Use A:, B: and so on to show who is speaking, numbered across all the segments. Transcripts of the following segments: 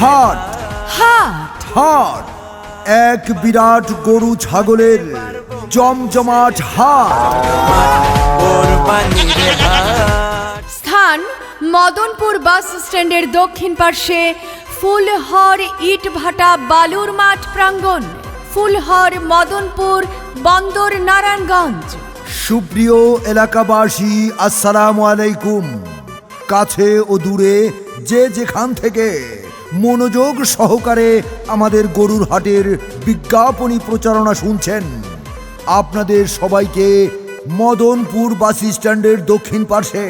A: হাট।
B: হাট।
A: হাট। এক বিরাট গরু ছাগলের জমজমাট হাট।
B: স্থান মদনপুর বাস স্ট্যান্ডের দক্ষিণ পার্শ্বে ফুলহর ইট ভাটা বালুর মাঠ প্রাঙ্গণ ফুলহর মদনপুর বন্দর নারায়ণগঞ্জ।
A: সুপ্রিয় এলাকাবাসী আসসালামু আলাইকুম। কাছে ও দূরে যে যেখান থেকে মনোযোগ সহকারে আমাদের গরুর হাটের বিজ্ঞাপনী প্রচারণা শুনছেন। আপনাদের সবাইকে মদনপুর বাস স্ট্যান্ডের দক্ষিণ পার্শ্বে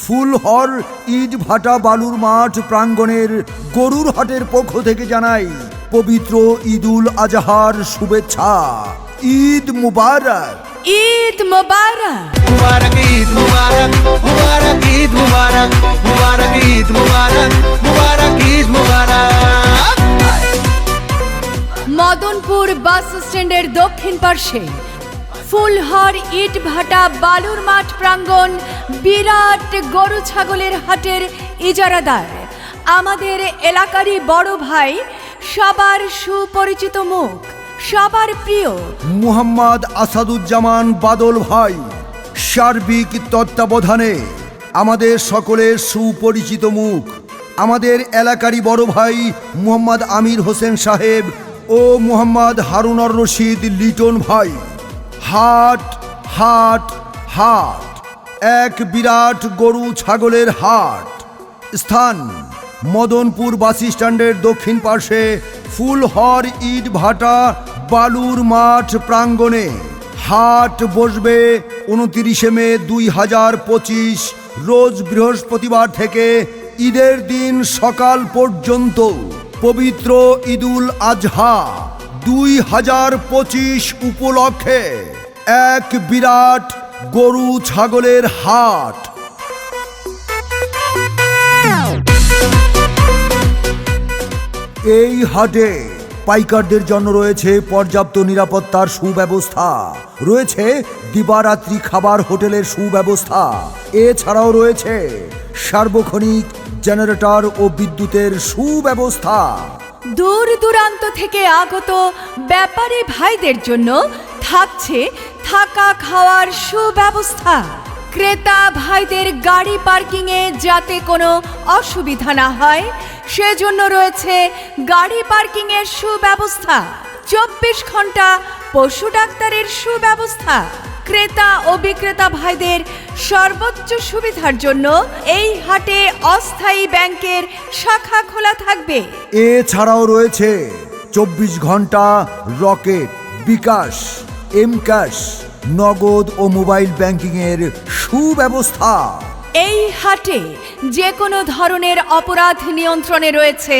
A: ফুলহর ইট ভাটা বালুর মাঠ প্রাঙ্গণের গরুর হাটের পক্ষ থেকে জানাই পবিত্র ঈদুল আজহার শুভেচ্ছা। ঈদ মুবারক।
B: ঈদ মোবারক
C: মুবারক ঈদ মুবারক মুবারক ঈদ মুবারক মুবারক ঈদ মুবারক মুবারক ঈদ মুবারক
B: মদনপুর বাস স্ট্যান্ডের দক্ষিণ পার্শ্বে ফুলহর ইট ভাটা বালুর মাঠ প্রাঙ্গণ বিরাট গরু ছাগলের হাটের ইজারাদার। আমাদের এলাকারই বড় ভাই সবার সুপরিচিত মুখ। সবার প্রিয়।
A: মুহাম্মদ আসাদুজ্জামান বাদল ভাই, সার্বিক তত্ত্বাবধানে আমাদের সকলের সুপরিচিত মুখ, আমাদের এলাকারই বড় ভাই মুহাম্মদ আমির হোসেন সাহেব ও মুহাম্মদ হারুনর রশিদ লিটন ভাই। হাট হাট হাট, এক বিরাট গরু ছাগলের হাট। স্থান মদনপুর বাস স্ট্যান্ডের দক্ষিণ পার্শ্বে ফুলহর ইট ভাটা বালুর মাঠ প্রাঙ্গণে। হাট বসবে উনতিরিশে মে দুই হাজার পঁচিশ, রোজ বৃহস্পতিবার থেকে ঈদের দিন সকাল পর্যন্ত। পবিত্র ঈদুল আজহা দুই হাজার পঁচিশ উপলক্ষে এক বিরাট গরু ছাগলের হাট। এই হাটে পাইকারদের জন্য রয়েছে পর্যাপ্ত নিরাপত্তার সুব্যবস্থা। রয়েছে দিবারাত্রি খাবার হোটেলের সুব্যবস্থা। এছাড়াও রয়েছে সার্বক্ষণিক জেনারেটর ও বিদ্যুতের সুব্যবস্থা।
B: দূর দূরান্ত থেকে আগত ব্যাপারী ভাইদের জন্য থাকছে থাকা খাওয়ার সুব্যবস্থা। ক্রেতা ভাইদের গাড়ি পার্কিংয়ে যাতে কোনো অসুবিধা না হয়, সেজন্য রয়েছে গাড়ি পার্কিংয়ের সুব্যবস্থা। চব্বিশ ঘণ্টা পশু ডাক্তারের সুব্যবস্থা। ক্রেতা ও বিক্রেতা ভাইদের সর্বোচ্চ সুবিধার জন্য এই হাটে অস্থায়ী ব্যাংকের শাখা খোলা থাকবে।
A: এছাড়াও রয়েছে চব্বিশ ঘণ্টা রকেট, বিকাশ এম ক্যাশ নগদ ও মোবাইল ব্যাংকিংয়ের সুব্যবস্থা।
B: এই হাটে যে কোনো ধরনের অপরাধ নিয়ন্ত্রণে রয়েছে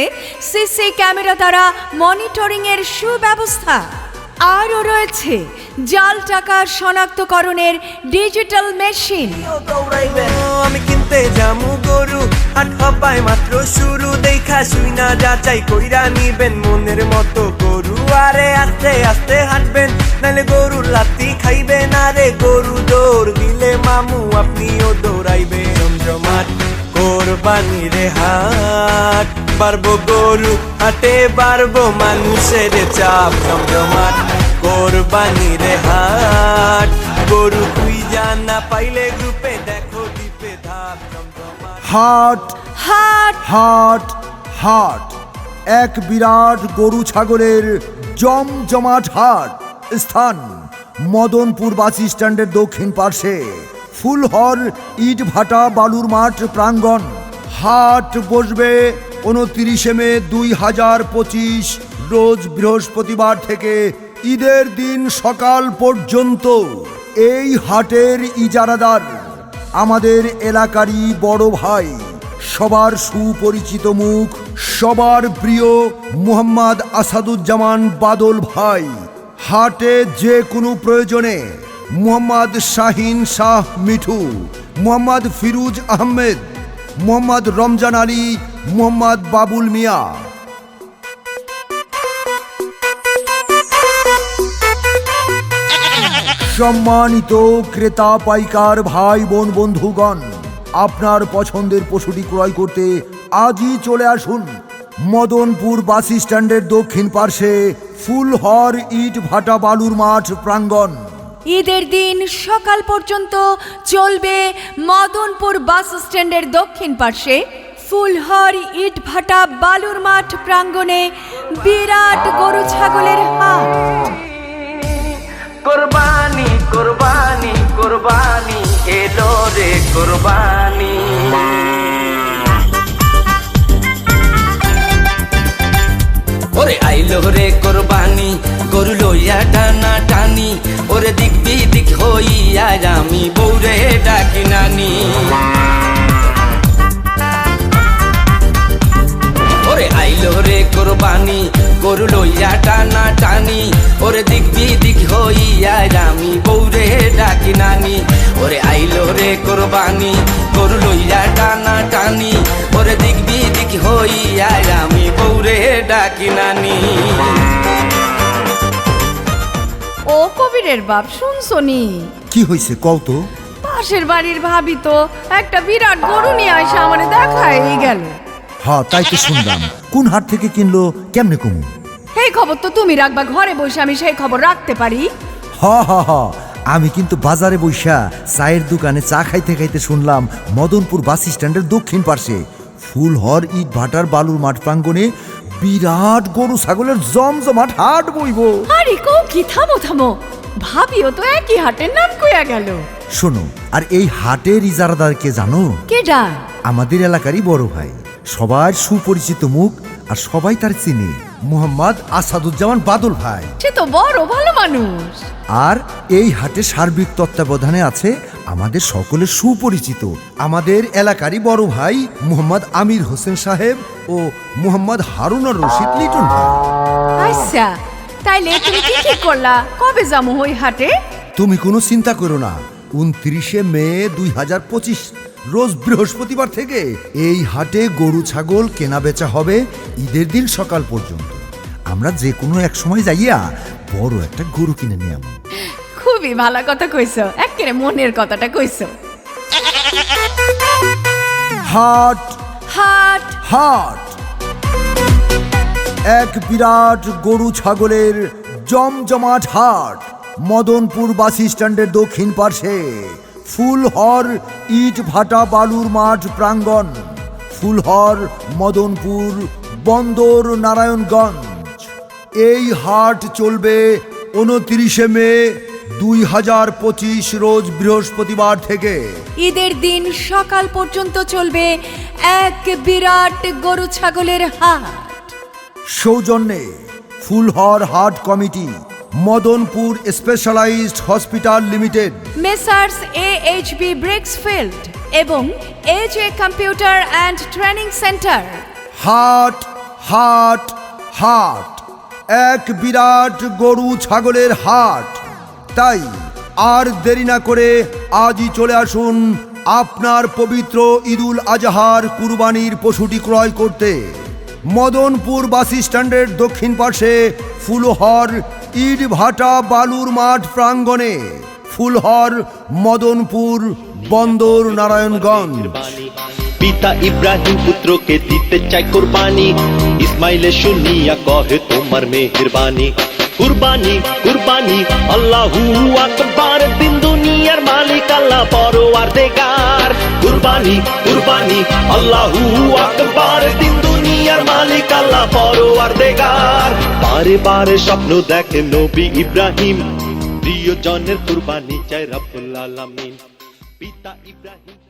B: সিসি ক্যামেরা দ্বারা মনিটরিংয়ের সুব্যবস্থা। আরও রয়েছে জাল টাকা শনাক্তকরণের ডিজিটাল মেশিন।
C: দৌড়াইবেন আমি কিনতে জামু গরু। হবাই মাত্র শুরু, দেখা শুই না, যাচাই কইরা নিবেন মনের মতো গরু। আরে আস্তে আস্তে হাঁটবেন, নাহলে গরু লাতি খাইবেন। আরে গরু দৌড় দিলে মামু, আপনিও দৌড়াইবেন। জমজমাট, কোরবানি রে হাট পারব গরু হাটে পারব মানুষের চাপ। জমজমাট, কোরবানি রে হাট, গরু তুই জান না পাইলে গ্রুপে দেখো, দ্বীপে ধাপ। জমজমাট,
A: হাট
B: হাট।
A: হাট হাট। এক বিরাট গরু ছাগলের জমজমাট হাট। স্থান মদনপুর বাস স্ট্যান্ডের দক্ষিণ পার্শ্বে। ফুলহর ইট ভাটা বালুর মাঠ প্রাঙ্গণ। হাট বসবে উনতিরিশে মে দুই হাজার পঁচিশ, রোজ বৃহস্পতিবার থেকে ঈদের দিন সকাল পর্যন্ত। এই হাটের ইজারাদার আমাদের এলাকারই বড় ভাই। সবার সুপরিচিত মুখ, সবার প্রিয় মুহাম্মদ আসাদুজ্জামান বাদল ভাই। হাটে যে কোনো প্রয়োজনে মুহাম্মদ শাহিন শাহ মিঠু, মোহাম্মদ ফিরুজ আহমেদ, মোহাম্মদ রমজান আলী, মোহাম্মদ বাবুল মিয়া। সম্মানিত ক্রেতা পাইকার ভাই বোন বন্ধুগণ আপনার পছন্দের পশুটি ক্রয় করতে আজই চলে আসুন মদনপুর বাস স্ট্যান্ডের দক্ষিণ পার্শ্বে ফুলহর ইট ভাটা বালুর মাঠ প্রাঙ্গণ।
B: ঈদের দিন সকাল পর্যন্ত চলবে মদনপুর বাস স্ট্যান্ডের দক্ষিণ পার্শ্বে ফুলহর ইট ভাটা বালুর মাঠ প্রাঙ্গণে বিরাট গরু ছাগলের হাট।
C: কোরবানি কোরবানি কোরবানি। এলো রে কোরবানি। ওরে আইলো রে কোরবানি, গরু লইয়া টানা টানি, ওরে দিক বিদিক হইয়া আমি বৌরে ডাকি নানি। ওরে আইলো রে কোরবানি, গরু লইয়া টানা টানি, ওরে দিক বিদিক হইয়া আমি বৌরে ডাকি নানি। ওরে আইলো রে কোরবানি গরু লইয়া টানা টানি। ওরে দিকবি দিক হইয়া আমি বৌরে ডাকি নানি।
B: ও কবিরের বাপ শুনছনি
A: কি হয়েছে তো।
B: পাশের বাড়ির ভাবি তো একটা বিরাট গরু নিয়ে আসে আমার দেখাই গেল।
A: হ্যাঁ তাই তো শুনলাম। কোন হাট থেকে কিনলো কেমনে কমু?
B: এই খবর তো তুমি রাখবা ঘরে বসে আমি সেই খবর রাখতে পারি।
A: হ হ হ। আমি কিন্তু বাজারে বইসা চায়ের দোকানে চা খাইতে খাইতে শুনলাম মদনপুর বাস স্ট্যান্ডের দক্ষিণ পার্শ্বে ফুলহর ইট ভাটার বালুর মাঠ প্রাঙ্গণে বিরাট গরু ছাগলের জমজমাট হাট বইব।
B: আরে কৌ কি থামো থামো। ভাবিও তো একই হাটের নাম কইয়া গেল।
A: শোনো আর এই হাটের ইজারাদারকে জানো?
B: কেডা?
A: আমাদের এলাকারই বড় ভাই। সবার সুপরিচিত মুখ আর সবাই তার চিনে। মোহাম্মদ আসাদুজ্জামান বাদল ভাই।
B: সে তো বড় ভালো মানুষ।
A: আর এই হাটে সার্বিক তত্ত্বাবধানে আছে আমাদের সকলের সুপরিচিত আমাদের এলাকারই বড় ভাই মোহাম্মদ আমির হোসেন সাহেব ও মোহাম্মদ হারুনার রশিদ লিটন ভাই।
B: আচ্ছা তাইলে তুমি কি ঠিক করলা? কবে যামু ওই হাটে?
A: তুমি কোনো চিন্তা করো না। উনত্রিশে মে দুই হাজার পঁচিশ রোজ বৃহস্পতিবার থেকে এই হাটে গরু ছাগল কেনা বেচা হবে ঈদের দিন সকাল পর্যন্ত। আমরা যে কোনো এক সময় যাইয়া বড় একটা গরু কিনে নিয়ে আমু।
B: খুবই ভালো কথা কইছো একেবারে মনের কথাটা কইছো।
A: হাট
B: হাট।
A: হাট। এক বিরাট গরু ছাগলের জমজমাট হাট মদনপুর বাস স্ট্যান্ডের দক্ষিণ পার্শ্বে। ফুলহর ইট ভাটা বালুর মাঠ প্রাঙ্গণ ফুলহর মদনপুর বন্দর নারায়ণগঞ্জ। এই হাট চলবে উনত্রিশে মে দুই হাজার পঁচিশ রোজ বৃহস্পতিবার থেকে।
B: ঈদের দিন সকাল পর্যন্ত চলবে এক বিরাট গরু ছাগলের হাট।
A: সৌজন্যে ফুলহর হাট committee Madanpur specialised hospital limited.
B: Messrs A H B bricksfield এবং age A computer and training centre.
A: হাট হাট হাট। এক বিরাট গরু ছাগলের হাট। তাই আর দেরি না করে আজই চলে আসুন আপনার পবিত্র ঈদুল আজহার কুরবানির পশুটি ক্রয় করতে। মদনপুর বাস স্ট্যান্ডের দক্ষিণ পাশে ফুলহর ইট ভাটা বালুর মাঠ প্রাঙ্গণে, ফুলহর মদনপুর বন্দর নারায়ণগঞ্জ।
D: পিতা ইব্রাহিম পুত্রকে দিতে চাই কোরবানি। ইসমাইলে শুনিয়া কহে, তোমার মেহেরবানি। কুরবানি কুরবানি, আল্লাহু আকবার। দিন দুনিয়ার মালিক, আল্লাহ পরওয়ার দেগার কুরবানি কুরবানি, আল্লাহু আকবার। দিন দুনিয়ার মালিক, আল্লাহ পরওয়ার দেগার বারে বারে স্বপ্ন দেখে নবী ইব্রাহিম। প্রিয় জনের কুরবানি চাই রব্বুল আলামিন। পিতা ইব্রাহিম